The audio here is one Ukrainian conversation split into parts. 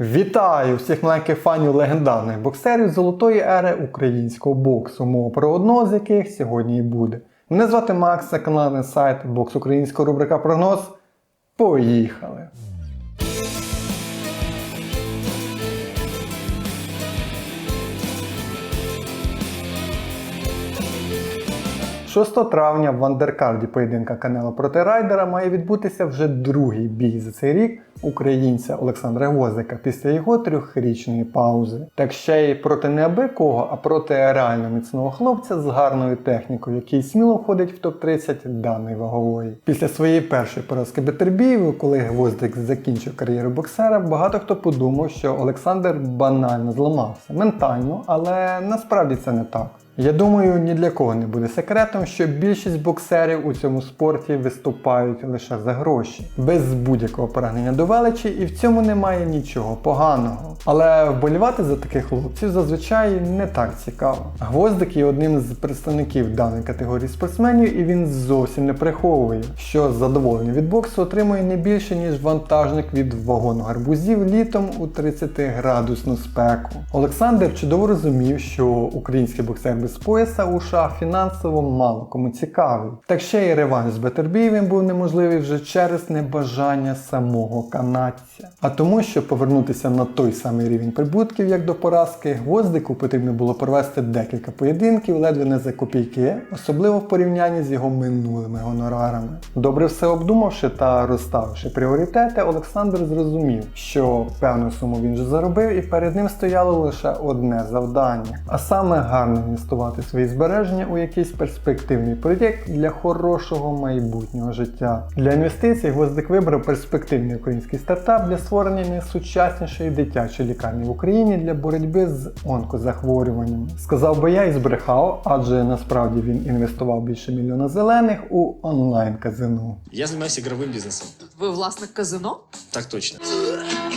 Вітаю всіх маленьких фанів легендарних боксерів золотої ери українського боксу, мова про одного з яких сьогодні і буде. Мене звати Макс, це канал сайт Бокс Українського рубрика Прогноз. Поїхали! 6 травня в андеркарді поєдинка Канела проти Райдера має відбутися вже другий бій за цей рік українця Олександра Гвоздика після його трьохрічної паузи. Так ще й проти не аби кого, а проти реально міцного хлопця з гарною технікою, який сміло входить в топ-30 даної вагової. Після своєї першої поразки Бетербієву, коли Гвоздик закінчив кар'єру боксера, багато хто подумав, що Олександр банально зламався ментально, але насправді це не так. Я думаю, ні для кого не буде секретом, що більшість боксерів у цьому спорті виступають лише за гроші, без будь-якого прагнення до величі, і в цьому немає нічого поганого. Але вболівати за таких хлопців зазвичай не так цікаво. Гвоздик є одним з представників даної категорії спортсменів, і він зовсім не приховує, що задоволення від боксу отримує не більше, ніж вантажник від вагону гарбузів літом у 30 градусну спеку. Олександр чудово розумів, що український боксер без пояса у США фінансово мало кому цікавий. Так ще й реванш з Бетербієвим був неможливий вже через небажання самого канадця. А тому, щоб повернутися на той самий рівень прибутків, як до поразки, гвоздику потрібно було провести декілька поєдинків, ледве не за копійки, особливо в порівнянні з його минулими гонорарами. Добре все обдумавши та розставивши пріоритети, Олександр зрозумів, що певну суму він вже заробив, і перед ним стояло лише одне завдання, а саме гарно інвестувати свої збереження у якийсь перспективний проєкт для хорошого майбутнього життя. Для інвестицій Гвоздик вибрав перспективний український стартап для створення найсучаснішої дитячої лікарні в Україні для боротьби з онкозахворюваннями. Сказав би я і збрехав, адже насправді він інвестував більше мільйона зелених у онлайн-казино. Я занимаюсь игровым бизнесом. Ви власник казино? Так точно.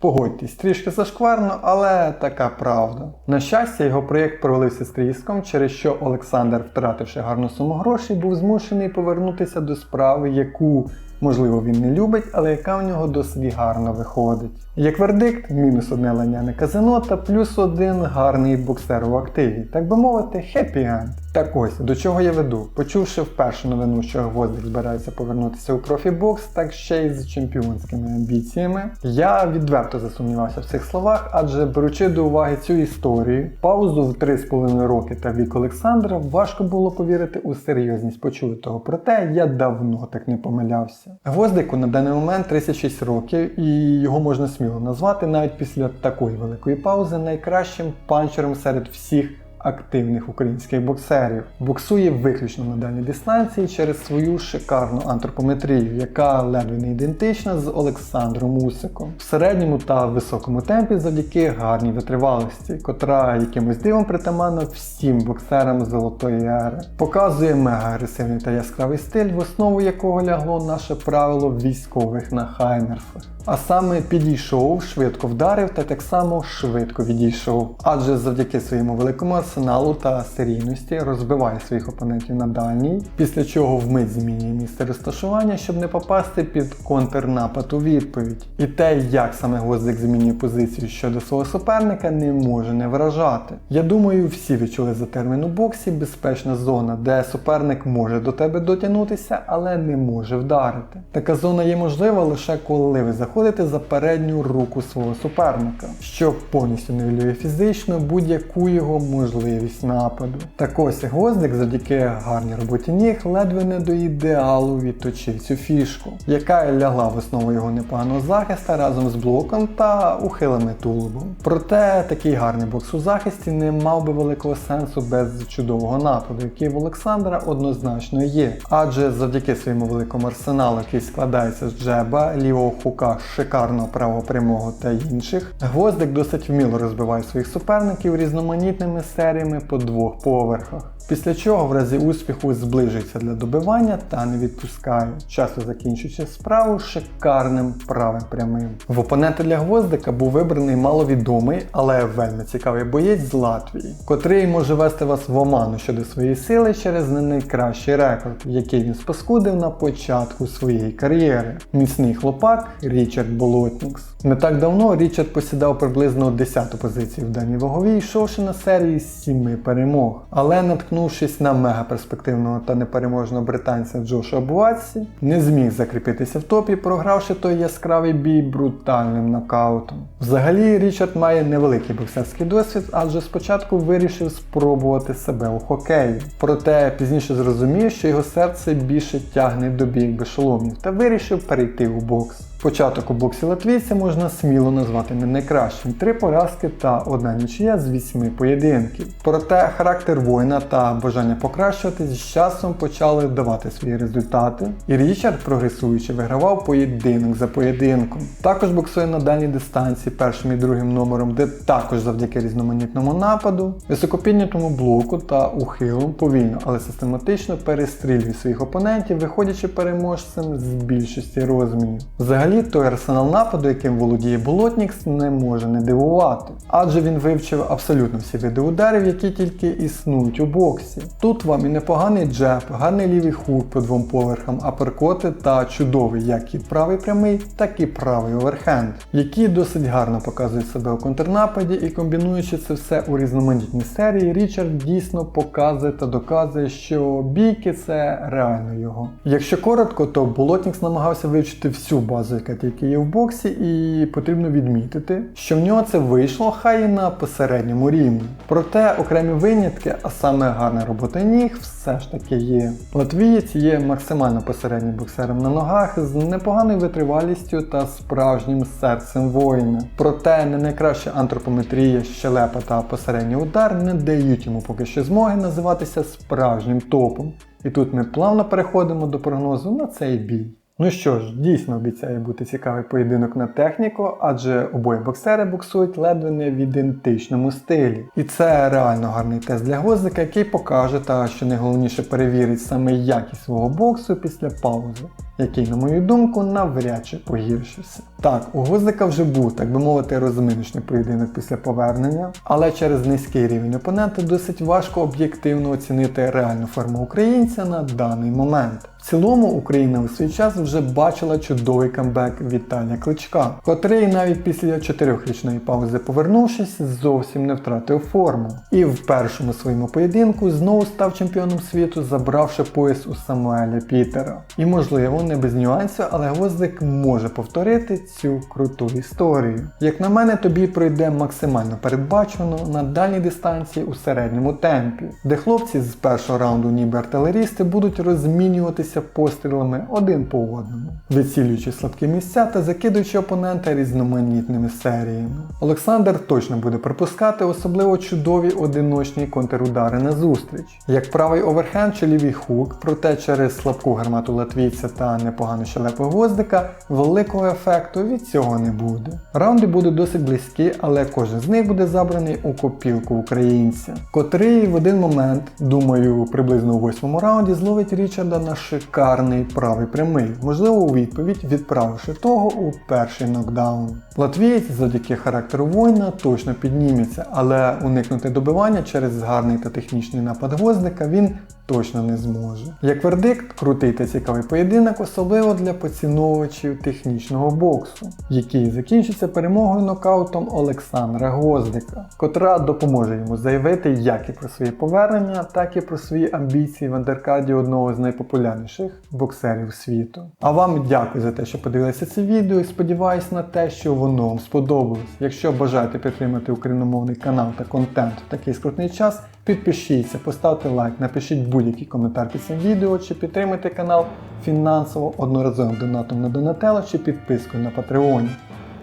Погодьтесь, трішки зашкварно, але така правда. На щастя, його проєкт провалився з тріском, через що Олександр, втративши гарну суму грошей, був змушений повернутися до справи, яку, можливо, він не любить, але яка в нього досить гарно виходить. Як вердикт, мінус одне ланяне казино та плюс один гарний боксер у активі, так би мовити, хеппі енд. Так ось, до чого я веду. Почувши вперше новину, що Гвоздик збирається повернутися у профібокс, так ще й з чемпіонськими амбіціями, я відверто засумнівався в цих словах, адже беручи до уваги цю історію, паузу в 3,5 роки та вік Олександра, важко було повірити у серйозність почутого. Проте я давно так не помилявся. Гвоздику на даний момент 36 років, і його можна сміло назвати навіть після такої великої паузи найкращим панчером серед всіх активних українських боксерів. Боксує виключно на дальній дистанції через свою шикарну антропометрію, яка ледве не ідентична з Олександром Усиком. В середньому та високому темпі завдяки гарній витривалості, котра якимось дивом притаманна всім боксерам золотої ери. Показує мега агресивний та яскравий стиль, в основу якого лягло наше правило військових на хаймерсах. А саме підійшов, швидко вдарив та так само швидко відійшов. Адже завдяки своєму великому арсеналу та серійності розбиває своїх опонентів на дальній, після чого вмить змінює місце розташування, щоб не попасти під контрнапад у відповідь. І те, як саме Гвоздик змінює позицію щодо свого суперника, не може не вражати. Я думаю, всі відчули за термін у боксі безпечна зона, де суперник може до тебе дотягнутися, але не може вдарити. Така зона є можлива лише коли ви заходите за передню руку свого суперника, що повністю нивелює фізично будь-яку його можливість нападу. Так ось Гвоздик завдяки гарній роботі ніг ледве не до ідеалу відточив цю фішку, яка лягла в основу його непоганого захисту разом з блоком та ухилами тулубом. Проте такий гарний бокс у захисті не мав би великого сенсу без чудового нападу, який в Олександра однозначно є. Адже завдяки своєму великому арсеналу, який складається з джеба, лівого хука, шикарного правого прямого та інших, гвоздик досить вміло розбиває своїх суперників різноманітними серіями по двох поверхах. Після чого в разі успіху зближується для добивання та не відпускає, часто закінчуючи справу шикарним правим прямим. В опонента для гвоздика був вибраний маловідомий, але вельми цікавий боєць з Латвії, котрий може вести вас в оману щодо своєї сили через не найкращий рекорд, який він спаскудив на початку своєї кар'єри. Міцний хлопак Річард Болотнікс. Не так давно Річард посідав приблизно 10-ту позицію в даній ваговій, йшовши на серії з 7 перемог. Але наткнувшись на мегаперспективного та непереможного британця Джоша Буатсі, не зміг закріпитися в топі, програвши той яскравий бій брутальним нокаутом. Взагалі, Річард має невеликий боксерський досвід, адже спочатку вирішив спробувати себе у хокеї. Проте пізніше зрозумів, що його серце більше тягне до бійок без шоломів та вирішив перейти у бокс. Початок у боксі латвійця можна сміло назвати не найкращим. Три поразки та одна нічия з вісьми поєдинків. Проте характер воїна та бажання покращуватись з часом почали давати свої результати. І Річард, прогресуючи, вигравав поєдинок за поєдинком. Також боксує на дальній дистанції першим і другим номером, де також завдяки різноманітному нападу, високопіднятому блоку та ухилом повільно, але систематично перестрілює своїх опонентів, виходячи переможцем з більшості розмінів. Взагалі, той арсенал нападу, яким володіє Болотнікс, не може не дивувати, адже він вивчив абсолютно всі види ударів, які тільки існують у боксі. Тут вам і непоганий джеб, гарний лівий хук по двом поверхам, аперкоти та чудовий як і правий прямий, так і правий оверхенд, які досить гарно показують себе у контрнападі і комбінуючи це все у різноманітній серії, Річард дійсно показує та доказує, що бійки це реально його. Якщо коротко, то Болотнікс намагався вивчити всю базу, яка тільки є в боксі, і потрібно відмітити, що в нього це вийшло хай і на посередньому рівні. Проте окремі винятки, а саме гарна робота ніг, все ж таки є. Латвієць є максимально посереднім боксером на ногах з непоганою витривалістю та справжнім серцем воїна. Проте не найкраща антропометрія, щелепа та посередній удар не дають йому поки що змоги називатися справжнім топом. І тут ми плавно переходимо до прогнозу на цей бій. Ну що ж, дійсно обіцяє бути цікавий поєдинок на техніку, адже обоє боксери боксують ледве не в ідентичному стилі. І це реально гарний тест для гвоздика, який покаже та, що найголовніше перевірить саме якість свого боксу після паузи, який, на мою думку, навряд чи погіршився. Так, у гвоздика вже був, так би мовити, розминочний поєдинок після повернення, але через низький рівень опонента досить важко об'єктивно оцінити реальну форму українця на даний момент. В цілому Україна у свій час вже бачила чудовий камбек Віталія Кличка, котрий навіть після чотирьохрічної паузи повернувшись, зовсім не втратив форму. І в першому своєму поєдинку знову став чемпіоном світу, забравши пояс у Самуеля Пітера. І можливо, не без нюансів, але Гвоздик може повторити цю круту історію. Як на мене, тобі пройде максимально передбачено на дальній дистанції у середньому темпі, де хлопці з першого раунду, ніби артилерісти, будуть розмінюватися пострілами один по одному, вицілюючи слабкі місця та закидуючи опонента різноманітними серіями. Олександр точно буде пропускати особливо чудові одиночні контрудари на зустріч, як правий оверхенд чи лівий хук, проте через слабку гармату латвійця та непогану щелепу гвоздика великого ефекту від цього не буде. Раунди будуть досить близькі, але кожен з них буде забраний у копілку українця, котрий в один момент, думаю, приблизно у восьмому раунді зловить Річарда на шикарний правий прямий, можливо, у відповідь відправивши того у перший нокдаун. Латвієць завдяки характеру воїна точно підніметься, але уникнути добивання через гарний та технічний напад гвоздика він точно не зможе. Як вердикт, крутий та цікавий поєдинок, особливо для поціновувачів технічного боксу, який закінчиться перемогою нокаутом Олександра Гвоздика, котра допоможе йому заявити як і про своє повернення, так і про свої амбіції в андеркаді одного з найпопулярніших боксерів світу. А вам дякую за те, що подивилися це відео і сподіваюся на те, що воно вам сподобалось. Якщо бажаєте підтримати україномовний канал та контент в такий скрутний час, підпишіться, поставте лайк, напишіть будь-який коментар під цим відео, чи підтримайте канал фінансово одноразовим донатом на Donatello чи підпискою на Patreon,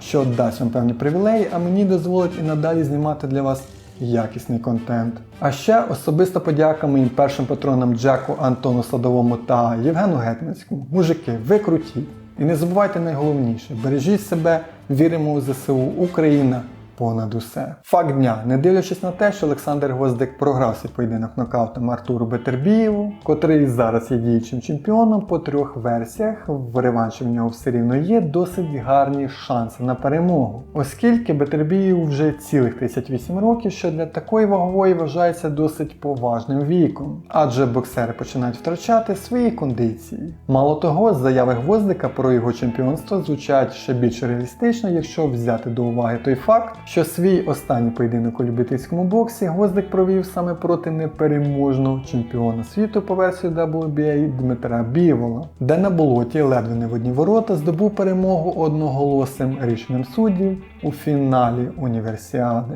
що дасть вам певні привілеї, а мені дозволить і надалі знімати для вас якісний контент. А ще особиста подяка моїм першим патронам Джеку, Антону Садовому та Євгену Гетманському. Мужики, ви круті! І не забувайте найголовніше, бережіть себе, віримо у ЗСУ, Україна понад усе. Факт дня, не дивлячись на те, що Олександр Гвоздик програв свій поєдинок нокаутом Артуру Бетербієву, котрий зараз є діючим чемпіоном по трьох версіях, в реванші в нього все рівно є досить гарні шанси на перемогу, оскільки Бетербієву вже цілих 38 років, що для такої вагової вважається досить поважним віком, адже боксери починають втрачати свої кондиції. Мало того, заяви Гвоздика про його чемпіонство звучать ще більш реалістично, якщо взяти до уваги той факт, що свій останній поєдинок у любительському боксі Гвоздик провів саме проти непереможного чемпіона світу по версії WBA Дмитра Бівола, де на болоті ледве не в одні ворота здобув перемогу одноголосим рішенням суддів у фіналі універсіади.